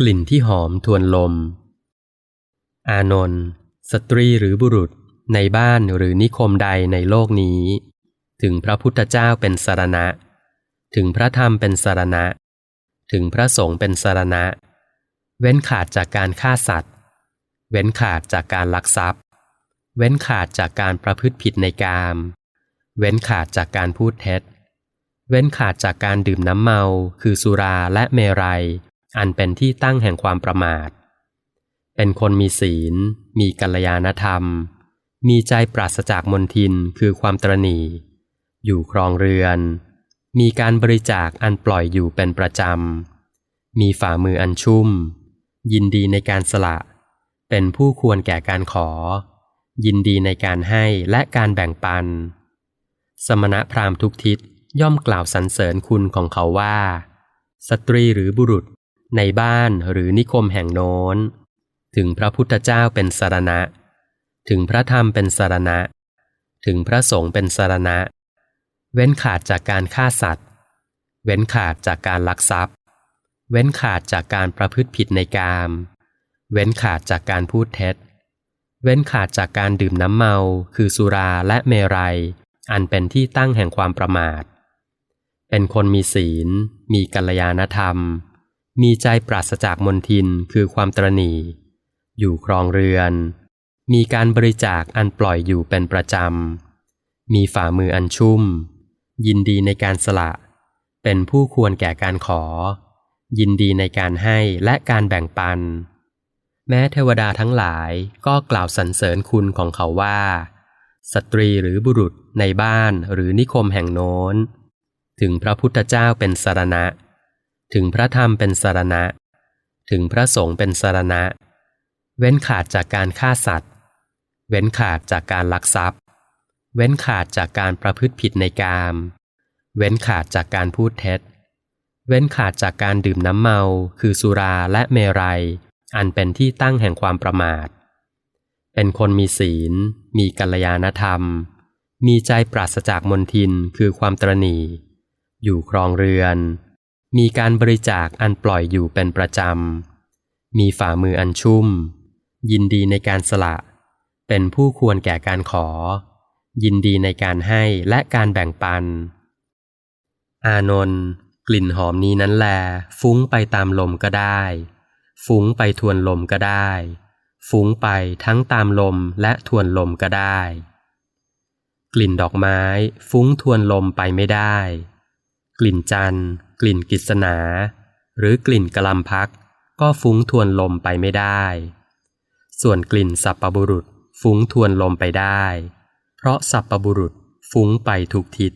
กลิ่นที่หอมทวนลม อานนท์สตรีหรือบุรุษในบ้านหรือนิคมใดในโลกนี้ ถึงพระพุทธเจ้าเป็นสารณะ ถึงพระธรรมเป็นสารณะ ถึงพระสงฆ์เป็นสารณะ เว้นขาดจากการฆ่าสัตว์ เว้นขาดจากการลักทรัพย์ เว้นขาดจากการประพฤติผิดในกาม เว้นขาดจากการพูดเท็จ เว้นขาดจากการดื่มน้ำเมา คือสุราและเมรัย อันเป็นที่ตั้งแห่งความประมาท เป็นคนมีศีล มีกัลยาณธรรม มีใจปราศจากมนทินคือความตรณีอยู่ครองเรือน มีการบริจาคอันปล่อยอยู่เป็นประจำ มีฝ่ามืออันชุ่ม ยินดีในการสละ เป็นผู้ควรแก่การขอ ยินดีในการให้และการแบ่งปัน สมณะพราหมณ์ทุกทิศย่อมกล่าวสรรเสริญคุณของเขาว่า สตรีหรือบุรุษ ในบ้านหรือนิคมแห่งโน้น ถึงพระพุทธเจ้าเป็นสารณะ ถึงพระธรรมเป็นสารณะ ถึงพระสงฆ์เป็นสารณะ เว้นขาดจากการฆ่าสัตว์ เว้นขาดจากการลักทรัพย์ เว้นขาดจากการประพฤติผิดในกาม เว้นขาดจากการพูดเท็จ เว้นขาดจากการดื่มน้ำเมา คือสุราและเมรัย อันเป็นที่ตั้งแห่งความประมาทเป็นคนมีศีล มีกัลยาณธรรม มีใจปราศจากมนทินคือความตรณีอยู่ครองเรือน มีการบริจาคอันปล่อยอยู่เป็นประจำ มีฝ่ามืออันชุ่ม ยินดีในการสละ เป็นผู้ควรแก่การขอ ยินดีในการให้และการแบ่งปัน แม้เทวดาทั้งหลายก็กล่าวสรรเสริญคุณของเขาว่า สตรีหรือบุรุษในบ้านหรือนิคมแห่งโน้น ถึงพระพุทธเจ้าเป็นสารณะ ถึงพระธรรมเป็นสารณะ ถึงพระสงฆ์เป็นสารณะ เว้นขาดจากการฆ่าสัตว์ เว้นขาดจากการลักทรัพย์ เว้นขาดจากการประพฤติผิดในกาม เว้นขาดจากการพูดเท็จ เว้นขาดจากการดื่มน้ำเมา คือสุราและเมรัย อันเป็นที่ตั้งแห่งความประมาท เป็นคนมีศีล มีกัลยาณธรรม มีใจปราศจากมนทินคือความตรณีอยู่ครองเรือน มีการบริจาคอันปล่อยอยู่เป็นประจำ มีฝ่ามืออันชุ่ม ยินดีในการสละ เป็นผู้ควรแก่การขอ ยินดีในการให้และการแบ่งปัน อานนท์กลิ่นหอมนี้นั้นแล ฟุ้งไปตามลมก็ได้ ฟุ้งไปทวนลมก็ได้ ฟุ้งไปทั้งตามลมและทวนลมก็ได้ กลิ่นดอกไม้ ฟุ้งทวนลมไปไม่ได้ กลิ่นจันทร์ กลิ่นกิษณา หรือกลิ่นกะลำพัก ก็ฟุ้งทวนลมไปไม่ได้ ส่วนกลิ่นสัปปบุรุษฟุ้งทวนลมไปได้ เพราะสัปปบุรุษฟุ้งไปทุกทิศ